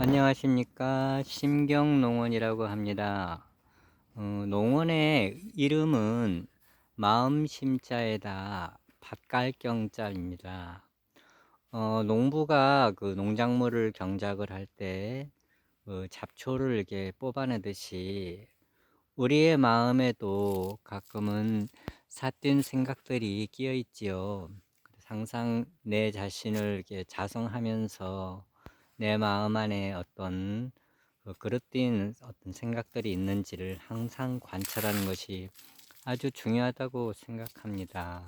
안녕하십니까 심경농원이라고 합니다. 어, 농원의 이름은 마음심자에다 밭갈경자입니다. 어, 농부가 그 농작물을 경작을 할때 그 잡초를 이렇게 뽑아내듯이 우리의 마음에도 가끔은 삿된 생각들이 끼어 있지요. 항상 내 자신을 이렇게 자성하면서 내 마음 안에 어떤 그 그릇된 어떤 생각들이 있는지를 항상 관찰하는 것이 아주 중요하다고 생각합니다.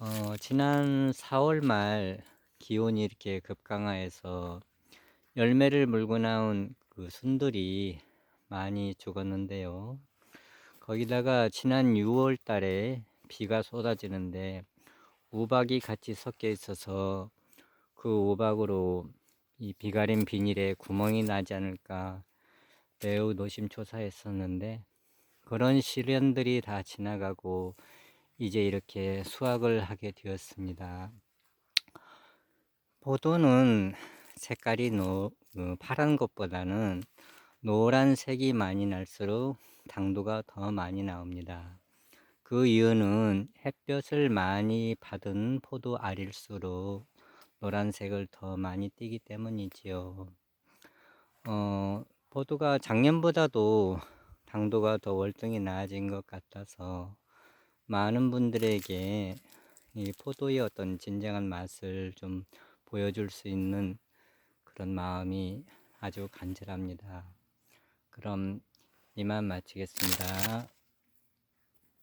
어, 지난 4월 말 기온이 이렇게 급강하여서 열매를 물고 나온 그 순들이 많이 죽었는데요. 거기다가 지난 6월 달에 비가 쏟아지는데 우박이 같이 섞여 있어서 그 우박으로 이 비가림 비닐에 구멍이 나지 않을까 매우 노심초사했었는데 그런 시련들이 다 지나가고 이제 이렇게 수확을 하게 되었습니다. 포도는 색깔이 노, 어, 파란 것보다는 노란색이 많이 날수록 당도가 더 많이 나옵니다. 그 이유는 햇볕을 많이 받은 포도 알일수록 노란색을 더 많이 띠기 때문이지요. 어, 포도가 작년보다도 당도가 더 월등히 나아진 것 같아서 많은 분들에게 이 포도의 어떤 진정한 맛을 좀 보여줄 수 있는 그런 마음이 아주 간절합니다. 그럼 이만 마치겠습니다.